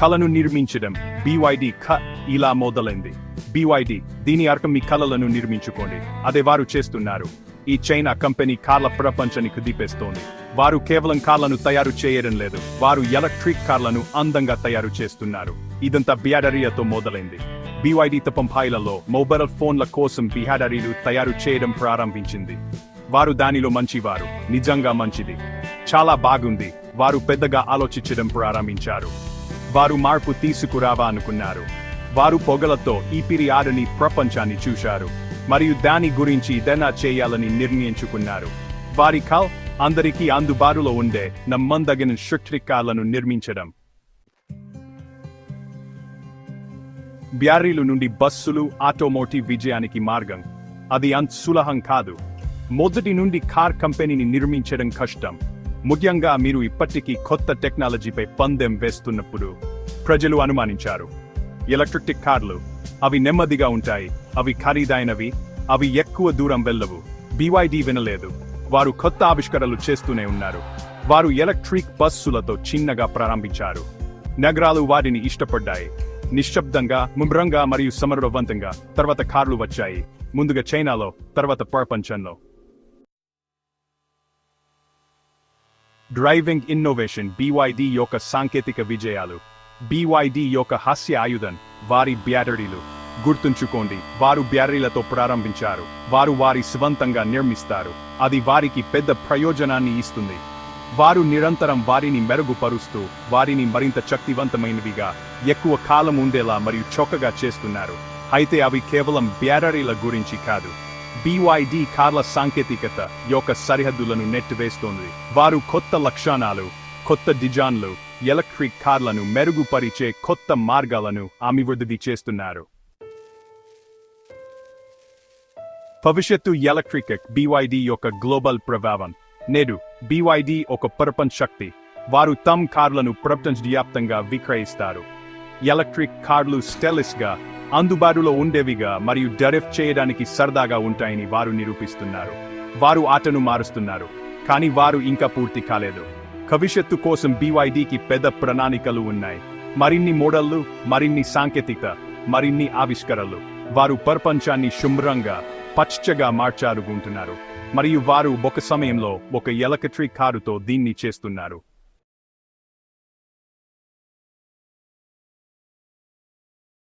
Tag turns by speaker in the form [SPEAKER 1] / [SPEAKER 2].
[SPEAKER 1] కళను నిర్మించడం. బీవైడి క ఇలా మొదలైంది. బీవైడి దీని అర్థం మీ కళలను నిర్మించుకోండి. అదే వారు చేస్తున్నారు. ఈ చైనా కంపెనీ కార్ల ప్రపంచానికి దీపేస్తోంది. వారు కేవలం కార్లను తయారు చేయడం లేదు. వారు ఎలక్ట్రిక్ కార్లను అందంగా తయారు చేస్తున్నారు. ఇదంతా బ్యాటరీలతో మొదలైంది. బీవైడి తపంపాయిలలో మొబైల్ ఫోన్ల కోసం బిహాడరీలు తయారు చేయడం ప్రారంభించింది. వారు దానిలో మంచివారు. నిజంగా మంచిది. చాలా బాగుంది. వారు పెద్దగా ఆలోచించడం ప్రారంభించారు. వారు మార్పు తీసుకురావా అనుకున్నారు. వారు పొగలతో ఈ పిరియాడని ప్రపంచాన్ని చూశారు. మరియు దాని గురించి ఏదైనా చేయాలని నిర్ణయించుకున్నారు. వారి కాల్ అందరికీ అందుబాటులో ఉండే నమ్మందగిన శుక్రికాలను నిర్మించడం. బ్యారీలు నుండి బస్సులు ఆటోమోటివ్ విజయానికి మార్గం. అది అంత సులహం కాదు. మొదటి నుండి కార్ కంపెనీని నిర్మించడం కష్టం. ముఖ్యంగా మీరు ఇప్పటికీ కొత్త టెక్నాలజీపై పందెం వేస్తున్నప్పుడు ప్రజలు అనుమానించారు. ఎలక్ట్రిక్ కార్లు అవి నెమ్మదిగా ఉంటాయి అవి ఖరీదైనవి అవి ఎక్కువ దూరం వెళ్ళవు. బీవైడీ వినలేదు. వారు కొత్త ఆవిష్కరణలు చేస్తూనే ఉన్నారు. వారు ఎలక్ట్రిక్ బస్సులతో చిన్నగా ప్రారంభించారు. నగరాలు వాటిని ఇష్టపడ్డాయి. నిశ్శబ్దంగా ముమ్రంగా మరియు సమర్థవంతంగా తర్వాత కార్లు వచ్చాయి. ముందుగా చైనాలో తర్వాత ప్రపంచంలో. డ్రైవింగ్ ఇన్నోవేషన్ బీవైడి యొక్క సాంకేతిక విజయాలు. బీవైడి యొక్క హాస్య ఆయుధం వారి బ్యాటరీలు. గుర్తుంచుకోండి వారు బ్యాటరీలతో ప్రారంభించారు. వారు వారి స్వంతంగా నిర్మిస్తారు. అది వారికి పెద్ద ప్రయోజనాన్ని ఇస్తుంది. వారు నిరంతరం వారిని మెరుగుపరుస్తూ వారిని మరింత శక్తివంతమైనవిగా ఎక్కువ కాలం ఉండేలా మరియు చొక్కగా చేస్తున్నారు. అయితే అవి కేవలం బ్యాటరీల గురించి కాదు. బివైడి కార్ల సాంకేతికత యొక్క సరిహద్దులను నెట్టివేస్తోంది. వారు కొత్త లక్షణాలు కొత్త డిజైన్లు ఎలక్ట్రిక్ కార్లను మెరుగుపరిచే కొత్త మార్గాలను అభివృద్ధి చేస్తున్నారు. భవిష్యత్తు ఎలక్ట్రిక్ బివైడి యొక్క గ్లోబల్ ప్రభావం. నేడు బివైడి ఒక ప్రపంచ శక్తి. వారు తమ్ కార్లను ప్రపంచవ్యాప్తంగా విక్రయిస్తారు. ఎలక్ట్రిక్ కార్లు స్టెలిస్గా అందుబాటులో ఉండేవిగా మరియు డెరిఫ్ చేయడానికి సరదాగా ఉంటాయని వారు నిరూపిస్తున్నారు. వారు ఆటను మారుస్తున్నారు కానీ వారు ఇంకా పూర్తి కాలేదు. భవిష్యత్తు కోసం బివైడికి పెద్ద ప్రణాళికలు ఉన్నాయి. మరిన్ని మోడళ్ళు మరిన్ని సాంకేతికత మరిన్ని ఆవిష్కరణలు. వారు ప్రపంచాన్ని శుభ్రంగా పచ్చగా మార్చారుకుంటున్నారు మరియు వారు ఒక సమయంలో ఒక ఎలక్ట్రిక్ కారుతో దీన్ని చేస్తున్నారు.